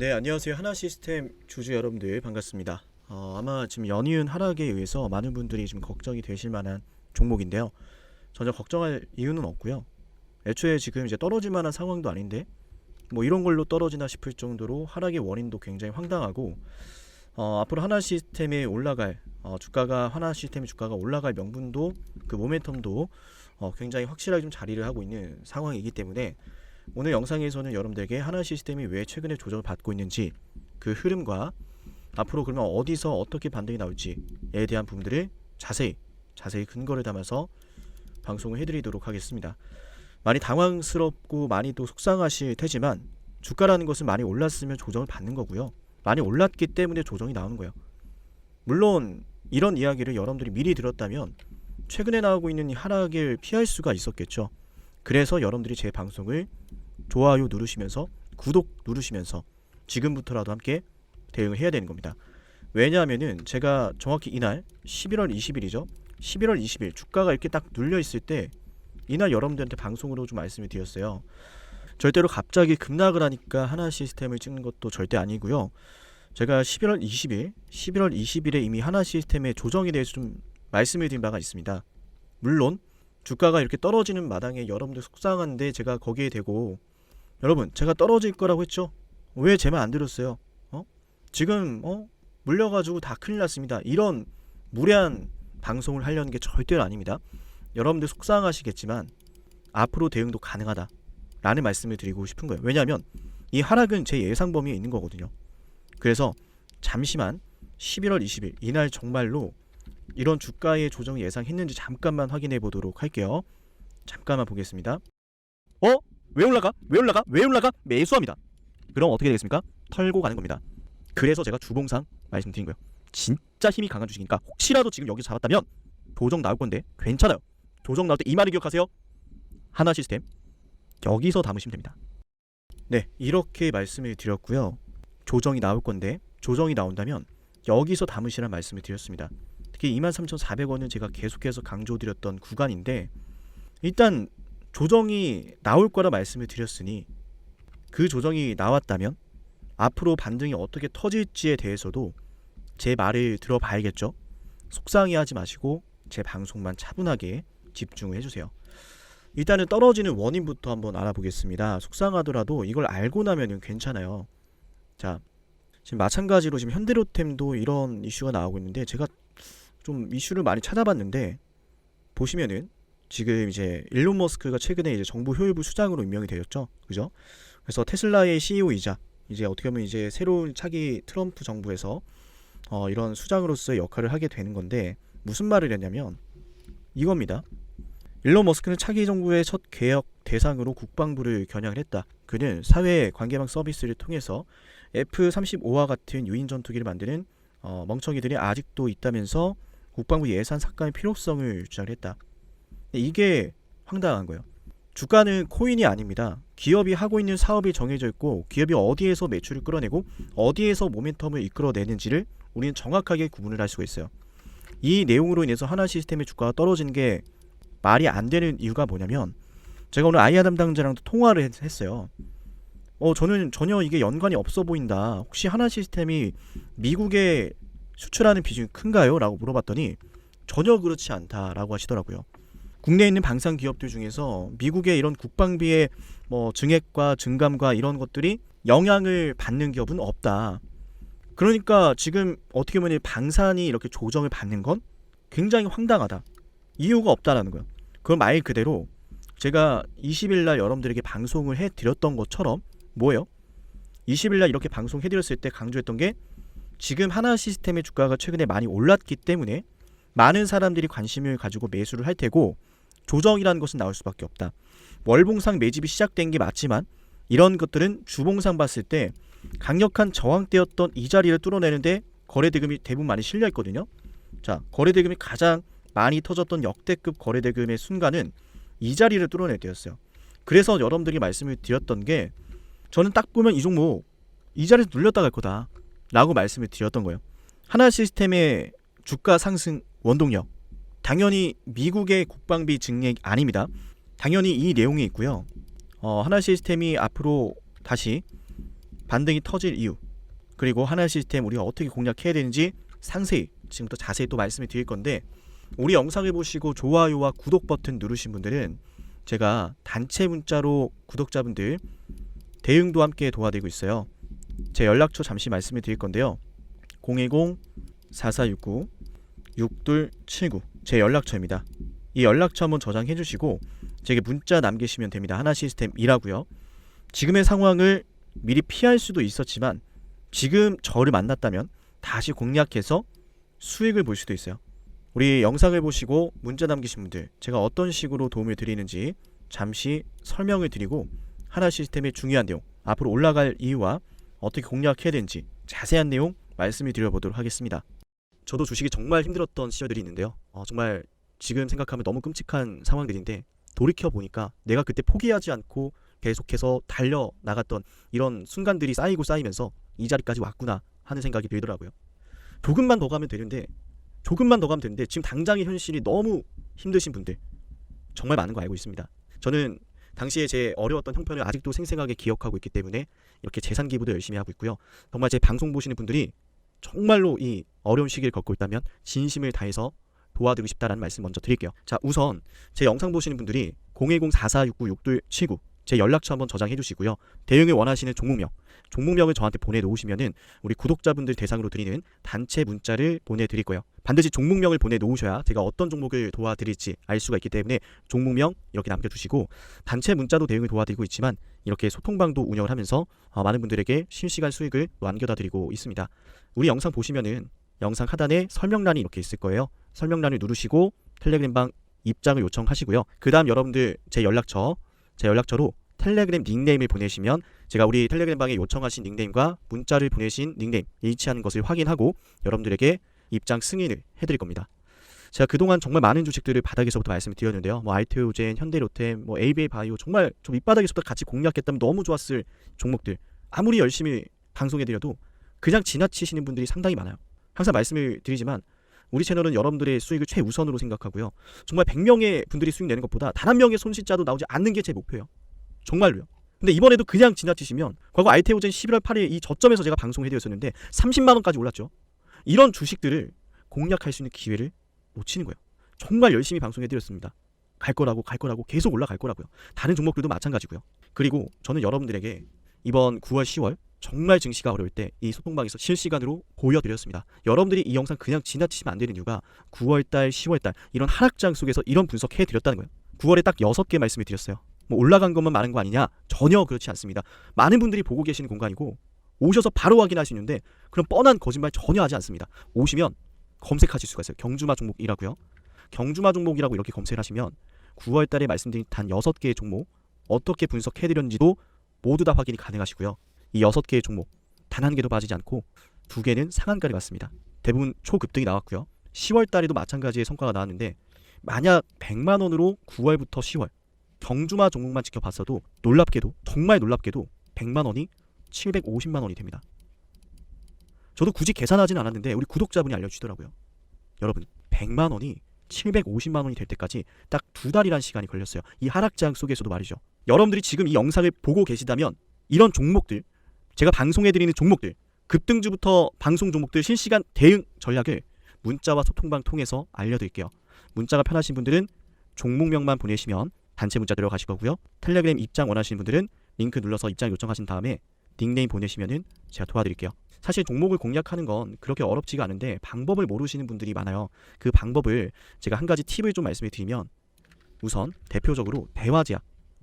네, 안녕하세요. 하나 시스템 주주 여러분들 반갑습니다. 어, 아마 지금 연이은 하락에 의해서 많은 분들이 지금 걱정이 되실 만한 종목인데요. 전혀 걱정할 이유는 없고요. 애초에 지금 이제 떨어질 만한 상황도 아닌데 뭐 이런 걸로 떨어지나 싶을 정도로 하락의 원인도 굉장히 황당하고 어, 앞으로 하나 시스템에 올라갈 어, 주가가 하나 시스템의 주가가 올라갈 명분도 그 모멘텀도 어, 굉장히 확실하게 좀 자리를 하고 있는 상황이기 때문에 오늘 영상에서는 여러분들에게 하나 시스템이 왜 최근에 조정을 받고 있는지 그 흐름과 앞으로 그러면 어디서 어떻게 반등이 나올지에 대한 부분들을 자세히 자세히 근거를 담아서 방송을 해드리도록 하겠습니다. 많이 당황스럽고 많이 또 속상하실 테지만 주가라는 것은 많이 올랐으면 조정을 받는 거고요. 많이 올랐기 때문에 조정이 나오는 거예요. 물론 이런 이야기를 여러분들이 미리 들었다면 최근에 나오고 있는 이 하락을 피할 수가 있었겠죠. 그래서 여러분들이 제 방송을 좋아요 누르시면서 구독 누르시면서 지금부터라도 함께 대응을 해야 되는 겁니다. 왜냐하면은 제가 정확히 이날 11월 20일이죠. 11월 20일 주가가 이렇게 딱 눌려 있을 때 이날 여러분들한테 방송으로 좀 말씀을 드렸어요. 절대로 갑자기 급락을 하니까 하나 시스템을 찍는 것도 절대 아니고요. 제가 11월 20일, 11월 20일에 이미 하나 시스템의 조정에 대해서 좀 말씀을 드린 바가 있습니다. 물론 주가가 이렇게 떨어지는 마당에 여러분들 속상한데 제가 거기에 대고 여러분 제가 떨어질 거라고 했죠? 왜 제 말 안 들었어요? 어? 지금 어? 물려가지고 다 큰일 났습니다. 이런 무례한 방송을 하려는 게 절대로 아닙니다. 여러분들 속상하시겠지만 앞으로 대응도 가능하다. 라는 말씀을 드리고 싶은 거예요. 왜냐하면 이 하락은 제 예상 범위에 있는 거거든요. 그래서 잠시만 11월 20일 이날 정말로 이런 주가의 조정을 예상했는지 잠깐만 확인해 보도록 할게요. 잠깐만 보겠습니다. 어? 왜 올라가? 왜 올라가? 왜 올라가? 매수합니다. 그럼 어떻게 되겠습니까? 털고 가는 겁니다. 그래서 제가 주봉상 말씀드린 거예요. 진짜 힘이 강한 주식이니까 혹시라도 지금 여기서 잡았다면 조정 나올 건데 괜찮아요. 조정 나올 때 이 말을 기억하세요. 하나 시스템 여기서 담으시면 됩니다. 네, 이렇게 말씀을 드렸고요. 조정이 나올 건데 조정이 나온다면 여기서 담으시란 말씀을 드렸습니다. 특히 23,400원은 제가 계속해서 강조드렸던 구간인데 일단 조정이 나올 거라 말씀을 드렸으니 그 조정이 나왔다면 앞으로 반등이 어떻게 터질지에 대해서도 제 말을 들어봐야겠죠. 속상해 하지 마시고 제 방송만 차분하게 집중을 해주세요. 일단은 떨어지는 원인부터 한번 알아보겠습니다. 속상하더라도 이걸 알고 나면은 괜찮아요. 자, 지금 마찬가지로 지금 현대로템도 이런 이슈가 나오고 있는데 제가 좀 이슈를 많이 찾아봤는데 보시면은 지금 이제 일론 머스크가 최근에 이제 정부 효율부 수장으로 임명이 되었죠. 그죠? 그래서 테슬라의 CEO이자 이제 어떻게 보면 이제 새로운 차기 트럼프 정부에서 어, 이런 수장으로서의 역할을 하게 되는 건데 무슨 말을 했냐면 이겁니다. 일론 머스크는 차기 정부의 첫 개혁 대상으로 국방부를 겨냥을 했다. 그는 사회 관계망 서비스를 통해서 F-35와 같은 유인 전투기를 만드는 어, 멍청이들이 아직도 있다면서 국방부 예산 삭감의 필요성을 주장을 했다. 이게 황당한 거예요. 주가는 코인이 아닙니다. 기업이 하고 있는 사업이 정해져 있고 기업이 어디에서 매출을 끌어내고 어디에서 모멘텀을 이끌어내는지를 우리는 정확하게 구분을 할 수가 있어요. 이 내용으로 인해서 하나 시스템의 주가가 떨어지는 게 말이 안 되는 이유가 뭐냐면 제가 오늘 아이아 담당자랑도 통화를 했, 했어요. 어 저는 전혀 이게 연관이 없어 보인다. 혹시 하나 시스템이 미국에 수출하는 비중이 큰가요? 라고 물어봤더니 전혀 그렇지 않다라고 하시더라고요. 국내에 있는 방산 기업들 중에서 미국의 이런 국방비의 뭐 증액과 증감과 이런 것들이 영향을 받는 기업은 없다. 그러니까 지금 어떻게 보면 이 방산이 이렇게 조정을 받는 건 굉장히 황당하다. 이유가 없다라는 거예요. 그말 그대로 제가 20일 날 여러분들에게 방송을 해 드렸던 것처럼 뭐예요? 20일 날 이렇게 방송해 드렸을 때 강조했던 게 지금 하나 시스템의 주가가 최근에 많이 올랐기 때문에 많은 사람들이 관심을 가지고 매수를 할 테고 조정이라는 것은 나올 수밖에 없다. 월봉상 매집이 시작된 게 맞지만 이런 것들은 주봉상 봤을 때 강력한 저항대였던 이 자리를 뚫어내는데 거래 대금이 대부분 많이 실려 있거든요. 자, 거래 대금이 가장 많이 터졌던 역대급 거래 대금의 순간은 이 자리를 뚫어낼 때였어요. 그래서 여러분들이 말씀을 드렸던 게 저는 딱 보면 이 종목 이 자리에서 눌렸다 갈 거다. 라고 말씀을 드렸던 거예요. 하나 시스템의 주가 상승 원동력 당연히 미국의 국방비 증액 아닙니다. 당연히 이 내용이 있고요. 어, 하나 시스템이 앞으로 다시 반등이 터질 이유 그리고 하나 시스템 우리가 어떻게 공략해야 되는지 상세히 지금부터 자세히 또 말씀을 드릴 건데 우리 영상을 보시고 좋아요와 구독 버튼 누르신 분들은 제가 단체 문자로 구독자분들 대응도 함께 도와드리고 있어요. 제 연락처 잠시 말씀을 드릴 건데요. 010-4469-6279 제 연락처입니다. 이 연락처 한번 저장해 주시고 제게 문자 남기시면 됩니다. 하나 시스템 이라고요. 지금의 상황을 미리 피할 수도 있었지만 지금 저를 만났다면 다시 공략해서 수익을 볼 수도 있어요. 우리 영상을 보시고 문자 남기신 분들 제가 어떤 식으로 도움을 드리는지 잠시 설명을 드리고 하나 시스템의 중요한 내용 앞으로 올라갈 이유와 어떻게 공략해야 되는지 자세한 내용 말씀을 드려보도록 하겠습니다. 저도 주식이 정말 힘들었던 시절들이 있는데요. 어, 정말 지금 생각하면 너무 끔찍한 상황들인데 돌이켜 보니까 내가 그때 포기하지 않고 계속해서 달려 나갔던 이런 순간들이 쌓이고 쌓이면서 이 자리까지 왔구나 하는 생각이 들더라고요. 조금만 더 가면 되는데 조금만 더 가면 되는데 지금 당장의 현실이 너무 힘드신 분들 정말 많은 거 알고 있습니다. 저는 당시에 제 어려웠던 형편을 아직도 생생하게 기억하고 있기 때문에 이렇게 재산 기부도 열심히 하고 있고요. 정말 제 방송 보시는 분들이 정말로 이 어려운 시기를 겪고 있다면 진심을 다해서 도와드리고 싶다라는 말씀 먼저 드릴게요. 자, 우선 제 영상 보시는 분들이 010-4469-6279 제 연락처 한번 저장해 주시고요. 대응을 원하시는 종목명, 종목명을 저한테 보내 놓으시면은 우리 구독자분들 대상으로 드리는 단체 문자를 보내 드릴 거예요. 반드시 종목명을 보내 놓으셔야 제가 어떤 종목을 도와드릴지 알 수가 있기 때문에 종목명 이렇게 남겨 주시고 단체 문자도 대응을 도와드리고 있지만 이렇게 소통방도 운영을 하면서 어, 많은 분들에게 실시간 수익을 또 안겨다 드리고 있습니다. 우리 영상 보시면은 영상 하단에 설명란이 이렇게 있을 거예요. 설명란을 누르시고 텔레그램방 입장을 요청하시고요. 그 다음 여러분들 제 연락처 제 연락처로 텔레그램 닉네임을 보내시면 제가 우리 텔레그램방에 요청하신 닉네임과 문자를 보내신 닉네임 일치하는 것을 확인하고 여러분들에게 입장 승인을 해드릴 겁니다. 제가 그동안 정말 많은 주식들을 바닥에서부터 말씀을 드렸는데요. 뭐 알테오젠, 현대로템, 뭐 ABA 바이오 정말 좀 밑바닥에서부터 같이 공략했다면 너무 좋았을 종목들 아무리 열심히 방송해 드려도 그냥 지나치시는 분들이 상당히 많아요. 항상 말씀을 드리지만 우리 채널은 여러분들의 수익을 최우선으로 생각하고요. 정말 100명의 분들이 수익 내는 것보다 단 한 명의 손실자도 나오지 않는 게 제 목표예요. 정말로요. 근데 이번에도 그냥 지나치시면 과거 알테오젠 11월 8일 이 저점에서 제가 방송해드렸었는데 30만 원까지 올랐죠. 이런 주식들을 공략할 수 있는 기회를 놓치는 거예요. 정말 열심히 방송해드렸습니다. 갈 거라고 갈 거라고 계속 올라갈 거라고요. 다른 종목들도 마찬가지고요. 그리고 저는 여러분들에게 이번 9월 10월 정말 증시가 어려울 때 이 소통방에서 실시간으로 보여드렸습니다. 여러분들이 이 영상 그냥 지나치시면 안 되는 이유가 9월달, 10월달 이런 하락장 속에서 이런 분석해 드렸다는 거예요. 9월에 딱 6개 말씀을 드렸어요. 뭐 올라간 것만 많은 거 아니냐? 전혀 그렇지 않습니다. 많은 분들이 보고 계시는 공간이고 오셔서 바로 확인하시는데 그런 뻔한 거짓말 전혀 하지 않습니다. 오시면 검색하실 수가 있어요. 경주마 종목이라고요. 경주마 종목이라고 이렇게 검색을 하시면 9월 달에 말씀드린 단 6개의 종목 어떻게 분석해 드렸는지도 모두 다 확인이 가능하시고요. 이 6개의 종목 단 한 개도 빠지지 않고 두 개는 상한가를 갔습니다. 대부분 초급등이 나왔고요. 10월 달에도 마찬가지의 성과가 나왔는데 만약 100만 원으로 9월부터 10월 경주마 종목만 지켜봤어도 놀랍게도 정말 놀랍게도 100만 원이 750만 원이 됩니다. 저도 굳이 계산하진 않았는데 우리 구독자분이 알려주시더라고요. 여러분 100만 원이 750만 원이 될 때까지 딱 두 달이란 시간이 걸렸어요. 이 하락장 속에서도 말이죠. 여러분들이 지금 이 영상을 보고 계시다면 이런 종목들 제가 방송해드리는 종목들 급등주부터 방송 종목들 실시간 대응 전략을 문자와 소통방 통해서 알려드릴게요. 문자가 편하신 분들은 종목명만 보내시면 단체 문자 들어가실 거고요. 텔레그램 입장 원하시는 분들은 링크 눌러서 입장 요청하신 다음에 닉네임 보내시면은 제가 도와드릴게요. 사실 종목을 공략하는 건 그렇게 어렵지가 않은데 방법을 모르시는 분들이 많아요. 그 방법을 제가 한 가지 팁을 좀 말씀을 드리면 우선 대표적으로 대화제약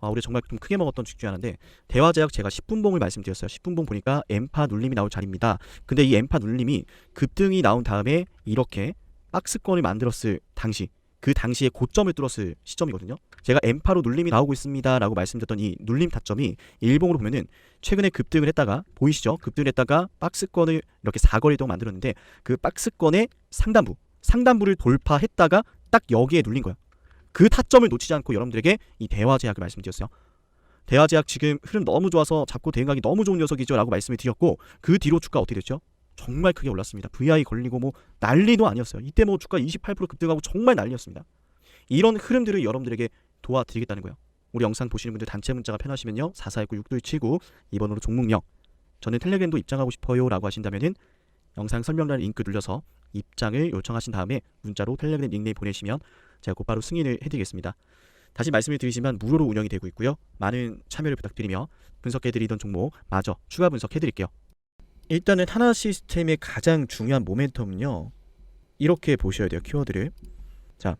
아, 우리 정말 좀 크게 먹었던 중에 하나인데 대화제약 제가 10분봉을 말씀드렸어요. 10분봉 보니까 엠파 눌림이 나올 자리입니다. 근데 이 엠파 눌림이 급등이 나온 다음에 이렇게 박스권을 만들었을 당시 그 당시에 고점을 뚫었을 시점이거든요. 제가 엠파로 눌림이 나오고 있습니다 라고 말씀드렸던 이 눌림 타점이 일봉으로 보면은 최근에 급등을 했다가 보이시죠? 급등을 했다가 박스권을 이렇게 사거리 동안 만들었는데 그 박스권의 상단부 상단부를 돌파했다가 딱 여기에 눌린 거야. 그 타점을 놓치지 않고 여러분들에게 이 대화제약을 말씀드렸어요. 대화제약 지금 흐름 너무 좋아서 잡고 대응하기 너무 좋은 녀석이죠 라고 말씀을 드렸고 그 뒤로 주가 어떻게 됐죠? 정말 크게 올랐습니다. VI 걸리고 뭐 난리도 아니었어요. 이때 뭐 주가 28% 급등하고 정말 난리였습니다. 이런 흐름들을 여러분들에게 도와드리겠다는 거예요. 우리 영상 보시는 분들 단체 문자가 편하시면요. 4419-6279 이번으로 종목명 저는 텔레그램도 입장하고 싶어요 라고 하신다면은 영상 설명란 링크 눌러서 입장을 요청하신 다음에 문자로 텔레그램 닉네임 보내시면 제가 곧바로 승인을 해드리겠습니다. 다시 말씀을 드리지만 무료로 운영이 되고 있고요. 많은 참여를 부탁드리며 분석해드리던 종목 마저 추가 분석해드릴게요. 일단은 하나 시스템의 가장 중요한 모멘텀은요. 이렇게 보셔야 돼요. 키워드를. 자,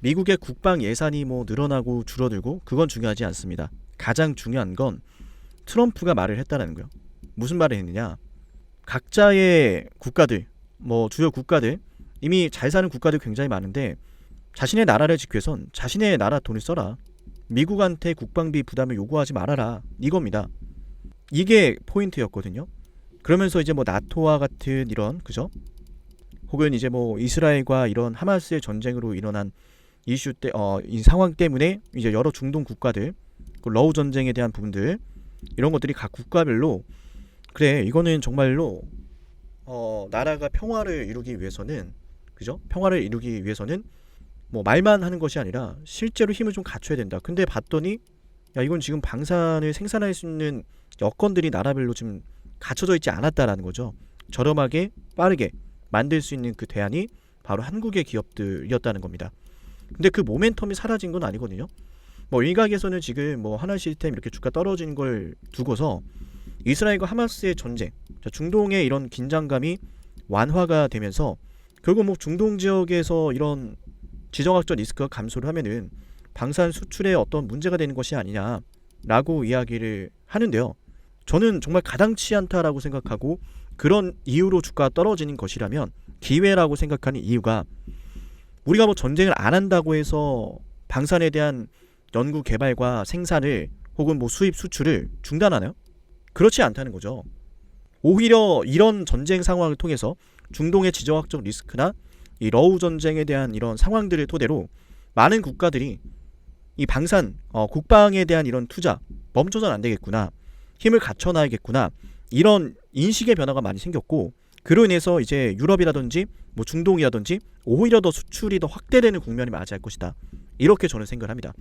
미국의 국방 예산이 뭐 늘어나고 줄어들고 그건 중요하지 않습니다. 가장 중요한 건 트럼프가 말을 했다라는 거예요. 무슨 말을 했느냐? 각자의 국가들, 뭐 주요 국가들 이미 잘 사는 국가들 굉장히 많은데 자신의 나라를 위해선 자신의 나라 돈을 써라. 미국한테 국방비 부담을 요구하지 말아라. 이겁니다. 이게 포인트였거든요. 그러면서 이제 뭐 나토와 같은 이런 그죠? 혹은 이제 뭐 이스라엘과 이런 하마스의 전쟁으로 일어난 이슈 때, 어, 이 상황 때문에 이제 여러 중동 국가들, 그 러우 전쟁에 대한 부분들 이런 것들이 각 국가별로 그래 이거는 정말로 어, 나라가 평화를 이루기 위해서는 그죠? 평화를 이루기 위해서는 뭐 말만 하는 것이 아니라 실제로 힘을 좀 갖춰야 된다. 근데 봤더니 야 이건 지금 방산을 생산할 수 있는 여건들이 나라별로 지금 갖춰져 있지 않았다라는 거죠. 저렴하게 빠르게 만들 수 있는 그 대안이 바로 한국의 기업들이었다는 겁니다. 근데 그 모멘텀이 사라진 건 아니거든요. 뭐 일각에서는 지금 뭐 하나 시스템 이렇게 주가 떨어지는 걸 두고서 이스라엘과 하마스의 전쟁, 자, 중동의 이런 긴장감이 완화가 되면서 결국 뭐 중동 지역에서 이런 지정학적 리스크가 감소를 하면은 방산 수출에 어떤 문제가 되는 것이 아니냐라고 이야기를 하는데요. 저는 정말 가당치 않다라고 생각하고 그런 이유로 주가가 떨어지는 것이라면 기회라고 생각하는 이유가 우리가 뭐 전쟁을 안 한다고 해서 방산에 대한 연구 개발과 생산을 혹은 뭐 수입 수출을 중단하나요? 그렇지 않다는 거죠. 오히려 이런 전쟁 상황을 통해서 중동의 지정학적 리스크나 이 러우 전쟁에 대한 이런 상황들을 토대로 많은 국가들이 이 방산 어, 국방에 대한 이런 투자 멈춰선 안 되겠구나 힘을 갖춰놔야겠구나 이런 인식의 변화가 많이 생겼고 그로 인해서 이제 유럽이라든지 뭐 중동이라든지 오히려 더 수출이 더 확대되는 국면이 맞이할 것이다 이렇게 저는 생각을 합니다.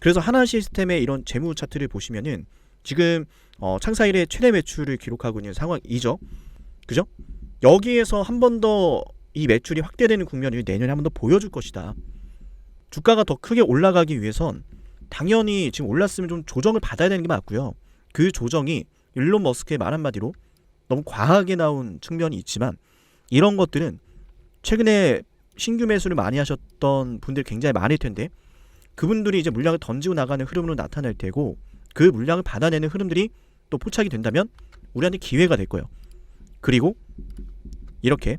그래서 하나 시스템의 이런 재무 차트를 보시면은 지금 어, 창사 일의 최대 매출을 기록하고 있는 상황이죠. 그죠? 여기에서 한 번 더 이 매출이 확대되는 국면을 내년에 한 번 더 보여줄 것이다. 주가가 더 크게 올라가기 위해선 당연히 지금 올랐으면 좀 조정을 받아야 되는 게 맞고요. 그 조정이 일론 머스크의 말 한마디로 너무 과하게 나온 측면이 있지만 이런 것들은 최근에 신규 매수를 많이 하셨던 분들 굉장히 많을 텐데 그분들이 이제 물량을 던지고 나가는 흐름으로 나타날 테고 그 물량을 받아내는 흐름들이 또 포착이 된다면 우리한테 기회가 될 거예요. 그리고 이렇게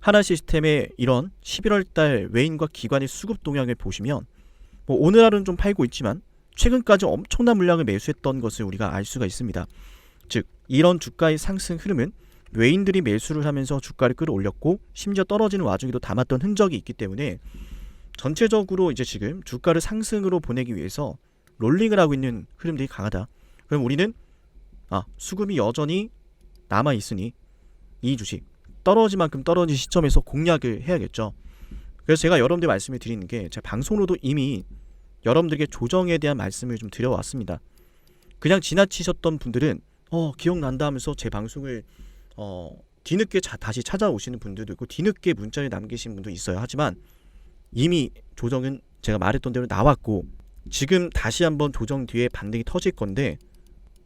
하나 시스템의 이런 11월 달 외인과 기관의 수급 동향을 보시면 뭐 오늘 하루는 좀 팔고 있지만 최근까지 엄청난 물량을 매수했던 것을 우리가 알 수가 있습니다. 즉 이런 주가의 상승 흐름은 외인들이 매수를 하면서 주가를 끌어올렸고 심지어 떨어지는 와중에도 담았던 흔적이 있기 때문에 전체적으로 이제 지금 주가를 상승으로 보내기 위해서 롤링을 하고 있는 흐름들이 강하다. 그럼 우리는 아 수급이 여전히 남아 있으니 이 주식 떨어질 만큼 떨어진 시점에서 공략을 해야겠죠. 그래서 제가 여러분들 말씀을 드리는 게 제가 방송으로도 이미 여러분들에게 조정에 대한 말씀을 좀 드려왔습니다. 그냥 지나치셨던 분들은 어 기억난다 하면서 제 방송을 어 뒤늦게 자, 다시 찾아오시는 분들도 있고 뒤늦게 문자를 남기신 분도 있어요. 하지만 이미 조정은 제가 말했던 대로 나왔고 지금 다시 한번 조정 뒤에 반등이 터질 건데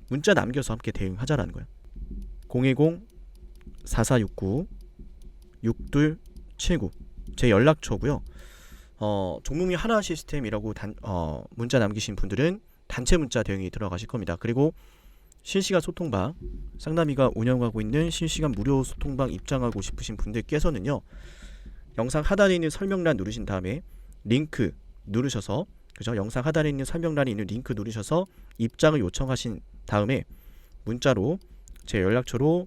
문자 남겨서 함께 대응하자라는 거예요. 010 4469 6279 제 연락처고요. 어, 종목미 하나 시스템이라고 단, 어, 문자 남기신 분들은 단체 문자 대응이 들어가실 겁니다. 그리고 실시간 소통방 상담이가 운영하고 있는 실시간 무료 소통방 입장하고 싶으신 분들께서는요. 영상 하단에 있는 설명란 누르신 다음에 링크 누르셔서 그죠? 영상 하단에 있는 설명란에 있는 링크 누르셔서 입장을 요청하신 다음에 문자로 제 연락처로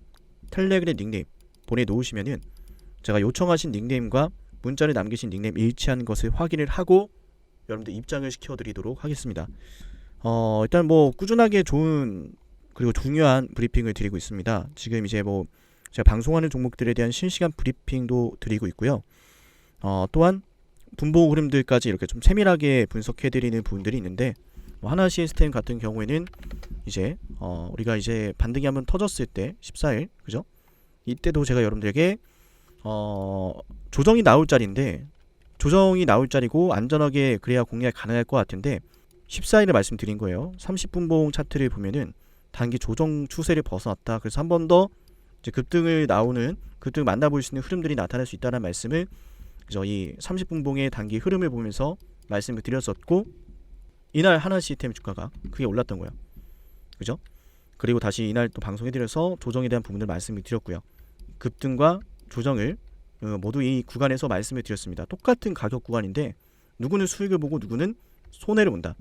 텔레그램 닉네임 보내놓으시면은 제가 요청하신 닉네임과 문자를 남기신 닉네임 일치한 것을 확인을 하고 여러분들 입장을 시켜드리도록 하겠습니다. 어, 일단 뭐 꾸준하게 좋은 그리고 중요한 브리핑을 드리고 있습니다. 지금 이제 뭐 제가 방송하는 종목들에 대한 실시간 브리핑도 드리고 있고요. 어, 또한 분보 흐름들까지 이렇게 좀 세밀하게 분석해드리는 부분들이 있는데 뭐 하나 시스템 같은 경우에는 이제 어 우리가 이제 반등이 한번 터졌을 때 14일 그죠? 이때도 제가 여러분들에게 어 조정이 나올 자리인데 조정이 나올 자리고 안전하게 그래야 공략 가능할 것 같은데 14일에 말씀드린 거예요. 30분봉 차트를 보면은 단기 조정 추세를 벗어났다. 그래서 한 번 더 이제 급등을 나오는 급등 만나볼 수 있는 흐름들이 나타날 수 있다는 말씀을 저희 30분봉의 단기 흐름을 보면서 말씀을 드렸었고 이날 하나 시스템 주가가 크게 올랐던 거예요. 그죠? 그리고 다시 이날 또 방송해드려서 조정에 대한 부분을 말씀을 드렸고요. 급등과 조정을 어, 모두 이 구간에서 말씀을 드렸습니다. 똑같은 가격 구간인데 누구는 수익을 보고 누구는 손해를 본다.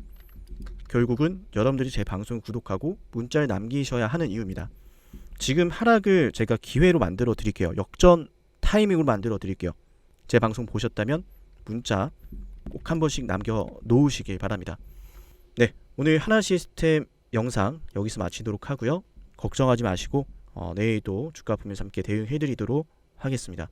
결국은 여러분들이 제 방송을 구독하고 문자를 남기셔야 하는 이유입니다. 지금 하락을 제가 기회로 만들어 드릴게요. 역전 타이밍으로 만들어 드릴게요. 제 방송 보셨다면 문자 꼭 한 번씩 남겨 놓으시길 바랍니다. 네, 오늘 하나 시스템 영상 여기서 마치도록 하고요. 걱정하지 마시고 어, 내일도 주가 보면서 함께 대응해 드리도록 하겠습니다.